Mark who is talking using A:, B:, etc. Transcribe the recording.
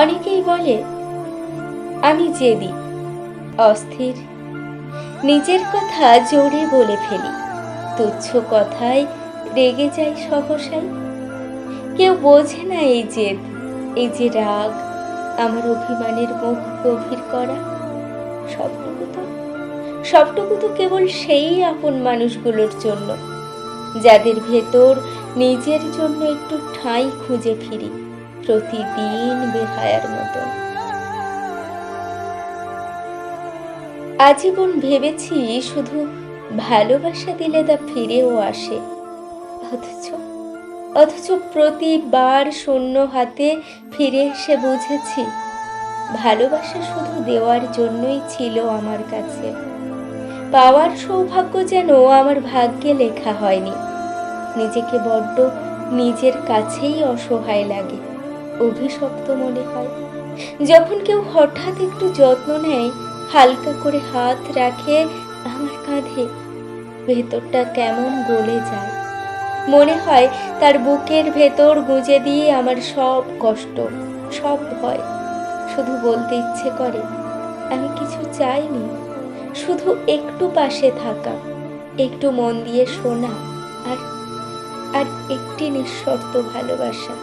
A: অনেকেই বলে, আমি জেদি, অস্থির। নিজের কথা জোরে বলে ফেলি। তুচ্ছ কথায় রেগে যাই সহসাই কেউ বোঝে না এই জেদ, এই যে রাগ, আমার অভিমানের মুখ গভীর করা। সবটুকু তো সবটুকু তো কেবল সেই আপন মানুষগুলোর জন্য, যাদের ভেতর নিজের জন্য একটু ঠাঁই খুঁজে ফিরি। প্রতিদিন বেহায়ার মতন আজীবন ভেবেছি শুধু ভালোবাসা দিলে তা ফিরেও আসে। অথচ অথচ প্রতিবার শূন্য হাতে ফিরে এসে বুঝেছি, ভালোবাসা শুধু দেওয়ার জন্যই ছিল আমার কাছে। পাওয়ার সৌভাগ্য যেন আমার ভাগ্যে লেখা হয়নি। নিজেকে বড্ড নিজের কাছেই অসহায় লাগে। অভিশপ্ত মনে হয়। যখন কেউ হঠাৎ একটু যত্ন নেয়, হালকা করে হাত রাখে আমার কাঁধে, ভেতরটা কেমন গলে যায়। মনে হয় তার বুকের ভেতর গুঁজে দিয়ে আমার সব কষ্ট, সব ভয় শুধু বলতে ইচ্ছে করে, আমি কিছু চাইনি, শুধু একটু পাশে থাকা, একটু মন দিয়ে শোনা আর আর একটি নিঃশর্ত ভালোবাসা